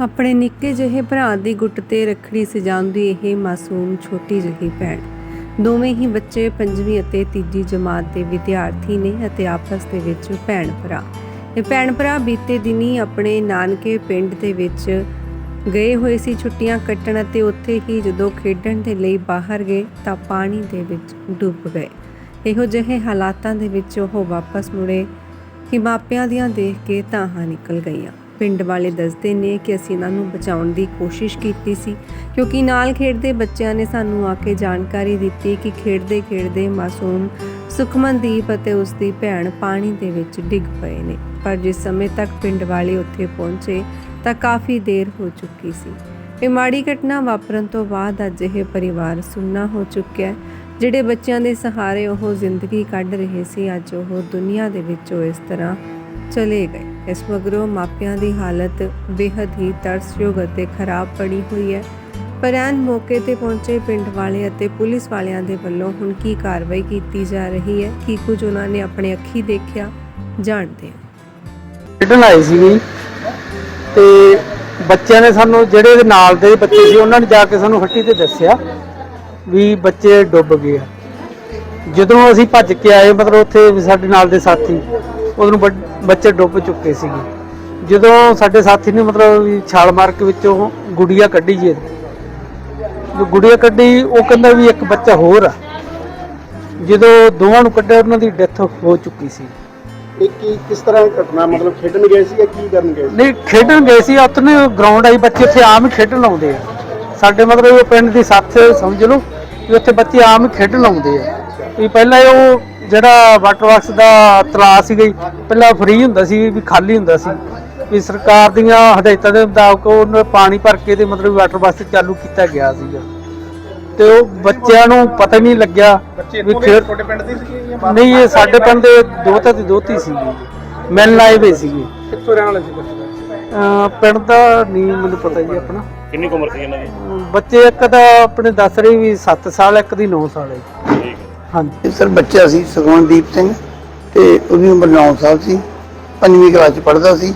ਆਪਣੇ ਨਿੱਕੇ ਜਿਹੇ ਭਰਾ ਦੀ ਗੁੱਟ ਤੇ ਰੱਖੜੀ ਸਜਾਉਂਦੀ ਇਹ ਮਾਸੂਮ ਛੋਟੀ ਜਿਹੀ ਭੈਣ। ਦੋਵੇਂ ਹੀ ਬੱਚੇ ਪੰਜਵੀਂ ਅਤੇ ਤੀਜੀ ਜਮਾਤ ਦੇ ਵਿਦਿਆਰਥੀ ਨੇ ਅਤੇ ਆਪਸ ਦੇ ਵਿੱਚ ਭੈਣ ਭਰਾ। ਇਹ ਭੈਣ ਭਰਾ ਬੀਤੇ ਦਿਨੀ ਆਪਣੇ ਨਾਨਕੇ ਪਿੰਡ ਦੇ ਵਿੱਚ ਗਏ ਹੋਏ ਸੀ ਛੁੱਟੀਆਂ ਕੱਟਣ ਅਤੇ ਉੱਥੇ ਹੀ ਜਦੋਂ ਖੇਡਣ ਦੇ ਲਈ ਬਾਹਰ ਗਏ ਤਾਂ ਪਾਣੀ ਦੇ ਵਿੱਚ ਡੁੱਬ ਗਏ। ਇਹੋ ਜਿਹੇ ਹਾਲਾਤਾਂ ਦੇ ਵਿੱਚ ਉਹ ਵਾਪਸ ਮੁੜੇ। ਕਿ ਮਾਪਿਆਂ ਦੀਆਂ ਦੇਖ ਕੇ ਤਾਹਾਂ ਨਿਕਲ ਗਈਆਂ। ਪਿੰਡ ਵਾਲੇ ਦੱਸਦੇ ਨੇ ਕਿ ਅਸੀਂ ਇਹਨਾਂ ਨੂੰ ਬਚਾਉਣ ਦੀ ਕੋਸ਼ਿਸ਼ ਕੀਤੀ ਸੀ, ਕਿਉਂਕਿ ਨਾਲ ਖੇਡਦੇ ਬੱਚਿਆਂ ਨੇ ਸਾਨੂੰ ਆ ਕੇ ਜਾਣਕਾਰੀ ਦਿੱਤੀ ਕਿ ਖੇਡਦੇ ਖੇਡਦੇ ਮਾਸੂਮ ਸੁਖਮਨਦੀਪ ਅਤੇ ਉਸ ਦੀ ਭੈਣ ਪਾਣੀ ਦੇ ਵਿੱਚ ਡਿੱਗ ਪਏ ਨੇ। ਪਰ ਜਿਸ ਸਮੇਂ ਤੱਕ ਪਿੰਡ ਵਾਲੇ ਉੱਥੇ ਪਹੁੰਚੇ, ਤਾਂ ਕਾਫੀ ਦੇਰ ਹੋ ਚੁੱਕੀ ਸੀ। ਇਹ ਮਾੜੀ ਘਟਨਾ ਵਾਪਰਨ ਤੋਂ ਬਾਅਦ ਅੱਜ ਇਹ ਪਰਿਵਾਰ ਸੁੰਨਾ ਹੋ ਚੁੱਕਿਆ ਹੈ ਜਿਹੜੇ ਬੱਚਿਆਂ ਦੇ ਸਹਾਰੇ ਉਹ ਜ਼ਿੰਦਗੀ ਕੱਢ ਰਹੇ ਸੀ, ਅੱਜ ਉਹ ਦੁਨੀਆ ਦੇ ਵਿੱਚੋਂ ਇਸ ਤਰ੍ਹਾਂ ਚਲੇ ਗਏ। ਇਸ ਮਗਰੋਂ ਮਾਪਿਆਂ ਦੀ ਹਾਲਤ ਬੇहद ਹੀ ਤਰਸਯੋਗ ਅਤੇ ਖਰਾਬ ਪੜੀ ਹੋਈ ਹੈ। ਪਰ ਐਨ ਮੌਕੇ ਤੇ ਪਹੁੰਚੇ ਪਿੰਡ ਵਾਲੇ ਅਤੇ ਪੁਲਿਸ ਵਾਲਿਆਂ ਦੇ ਵੱਲੋਂ ਹੁਣ ਕੀ ਕਾਰਵਾਈ ਕੀਤੀ ਜਾ ਰਹੀ ਹੈ, ਕੀ ਕੁਝ ਉਹਨਾਂ ਨੇ ਆਪਣੇ ਅੱਖੀ ਦੇਖਿਆ, ਜਾਣਦੇ ਹਾਂ। ਖੇਡਣ ਆਏ ਸੀਗੇ ਤੇ ਬੱਚਿਆਂ ਨੇ ਸਾਨੂੰ, ਜਿਹੜੇ ਨਾਲ ਦੇ ਬੱਚੇ ਸੀ, ਉਹਨਾਂ ਨੇ ਜਾ ਕੇ ਸਾਨੂੰ ਹੱਟੀ ਤੇ ਦੱਸਿਆ ਵੀ ਬੱਚੇ ਡੁੱਬ ਗਏ ਆ। ਜਦੋਂ ਅਸੀਂ ਭੱਜ ਕੇ ਆਏ, ਮਤਲਬ ਉੱਥੇ ਸਾਡੇ ਨਾਲ ਦੇ ਸਾਥੀ ਉਦੋਂ ਬੱਚੇ ਡੁੱਬ ਚੁੱਕੇ ਸੀਗੇ। ਜਦੋਂ ਸਾਡੇ ਸਾਥੀ ਨੇ ਮਤਲਬ ਛਾਲ ਮਾਰ ਕੇ ਵਿੱਚੋਂ ਗੁੜੀਆ ਕੱਢੀ ਜੀ। ਜਦੋਂ ਗੁੜੀਆ ਕੱਢੀ ਉਹ ਕਹਿੰਦਾ ਵੀ ਇੱਕ ਬੱਚਾ ਹੋਰ ਆ। ਜਦੋਂ ਦੋਵਾਂ ਨੂੰ ਕੱਢਿਆ ਉਹਨਾਂ ਦੀ ਡੈਥ ਹੋ ਚੁੱਕੀ ਸੀ। ਇਹ ਕੀ ਕਿਸ ਤਰ੍ਹਾਂ ਘਟਨਾ ਮਤਲਬ ਖੇਡਣ ਗਏ ਸੀ ਜਾਂ ਕੀ ਕਰਨ ਗਏ ਸੀ? ਨਹੀਂ ਖੇਡਣ ਗਏ ਸੀ। ਉੱਥੇ ਗਰਾਊਂਡ ਆਈ ਬੱਚੇ ਉੱਥੇ ਆਮ ਹੀ ਖੇਡਣ ਆਉਂਦੇ ਆ। ਸਾਡੇ ਮਤਲਬ ਉਹ ਪਿੰਡ ਦੀ ਸਾਥ ਸਮਝ ਲਓ ਵੀ ਉੱਥੇ ਬੱਚੇ ਆਮ ਹੀ ਖੇਡਣ ਆਉਂਦੇ ਆ। ਵੀ ਪਹਿਲਾਂ ਉਹ ਜਿਹੜਾ ਵਾਟਰ ਬਾਕਸ ਦਾ ਤਲਾਅ ਸੀ ਗਈ ਪਹਿਲਾਂ ਫ੍ਰੀ ਹੁੰਦਾ ਸੀ ਵੀ ਖਾਲੀ ਹੁੰਦਾ ਸੀ। ਵੀ ਸਰਕਾਰ ਦੀਆਂ ਹਦਾਇਤਾਂ ਦੇ ਮੁਤਾਬਕ ਉਹਨੂੰ ਪਾਣੀ ਭਰ ਕੇ ਤੇ ਮਤਲਬ ਵਾਟਰ ਬਾਕਸ ਚਾਲੂ ਕੀਤਾ ਗਿਆ ਸੀਗਾ। ਤੇ ਉਹ ਬੱਚਿਆਂ ਨੂੰ ਪਤਾ ਨਹੀਂ ਲੱਗਿਆ ਵੀ ਦੇ ਖੇਡ ਤੁਹਾਡੇ ਪਿੰਡ ਦੇ ਸੀ ਜਾਂ ਬਾਹਰ? ਨਹੀਂ ਇਹ ਸਾਡੇ ਪਿੰਡ ਦੇ ਦੋਤਾ ਤੇ ਦੋਤੀ ਸੀਗੀ। ਮਿਲਣ ਆਏ ਹੋਏ ਸੀਗੇ। ਕਿੱਥੋਂ ਰਹਿਣ ਵਾਲੇ ਸੀ ਬੱਚੇ? ਅਹ ਪਿੰਡ ਦਾ ਨਹੀਂ ਮੈਨੂੰ ਪਤਾ ਜੀ ਆਪਣਾ। ਕਿੰਨੀ ਕੁ ਉਮਰ ਸੀ ਇਹਨਾਂ ਦੀ? ਬੱਚੇ ਇੱਕ ਦਾ ਆਪਣੇ ਦੱਸ ਰਹੇ ਵੀ 7 ਸਾਲ ਇੱਕ ਦੀ 9 ਸਾਲ ਹੈ ਜੀ। ਠੀਕ ਹੈ ਹਾਂਜੀ। ਇਹ ਸਰ ਬੱਚਾ ਸੀ ਸੁਖਮਨਦੀਪ ਸਿੰਘ ਤੇ ਉਹਦੀ ਉਮਰ 9 ਸਾਲ ਸੀ। ਪੰਜਵੀਂ ਕਲਾਸ ਚ ਪੜ੍ਹਦਾ ਸੀ।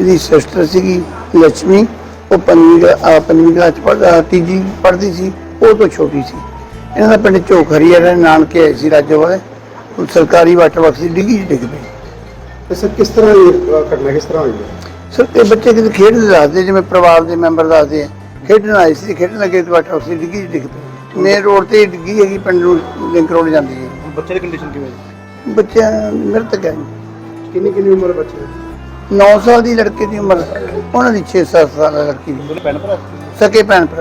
ਇਹਦੀ ਸਿਸਟਰ ਸੀਗੀ ਲక్ష్ਮੀ ਉਹ ਪੰਜਵੀਂ ਪੰਜਵੀਂ ਕਲਾਸ ਚ ਪੜ੍ਹਦਾ ਤੀਜੀ ਪੜ੍ਹਦੀ ਸੀ। ਉਹ ਤੋਂ ਛੋਟੀ ਸੀ। ਇਹਨਾਂ ਦਾ ਪਿੰਡ ਝੋਖਰੀ ਹੈ ਨਾਨਕੇ ਆਏ ਸੀ ਰਾਜੋ ਵਾਲੇ। ਉਹ ਸਰਕਾਰੀ ਵਾਟਰ ਬਾਕਸ ਦੀ ਡਿੱਗੀ ਡਿੱਗ ਪਈ ਤੇ ਸਰ ਕਿਸ ਤਰ੍ਹਾਂ ਅ, ਘਟਨਾ ਕਿਸ ਤਰ੍ਹਾਂ ਹੋਈ ਸਰ ਇਹ ਬੱਚੇ ਕਿਤੇ ਖੇਡਦੇ ਦੱਸਦੇ ਜਿਵੇਂ ਪਰਿਵਾਰ ਦੇ ਮੈਂਬਰ ਦੱਸਦੇ ਆ। ਖੇਡਣ ਆਏ ਸੀ ਖੇਡਣ ਲੱਗੇ ਤੇ ਵਾਟਰ ਬਾਕਸ ਦੀ ਡਿੱਗੀ ਡਿੱਗ ਪਈ ਮੇਨ ਰੋਡ ਤੇ ਡਿੱਗੀ ਹੈਗੀ ਪਿੰਡ ਨੂੰ ਲਿੰਕ ਰੋਡ ਜਾਂਦੀ ਹੈ। ਬੱਚੇ ਦੀ ਕੰਡੀਸ਼ਨ ਕਿਵੇਂ ਹੈ? ਬੱਚਾ ਮ੍ਰਿਤਕ ਹੈ ਕਿੰਨੀ ਕਿੰਨੀ ਉਮਰ ਹੈ ਬੱਚੇ ਦੀ? 9 ਸਾਲ ਦੀ ਲੜਕੇ ਦੀ ਉਮਰ ਉਹਨਾਂ ਦੀ 6-7 ਸਾਲ ਦੀ ਲੜਕੀ ਦੀ। ਭੈਣ ਭਰਾ? ਸਕੇ ਭੈਣ ਭਰਾ।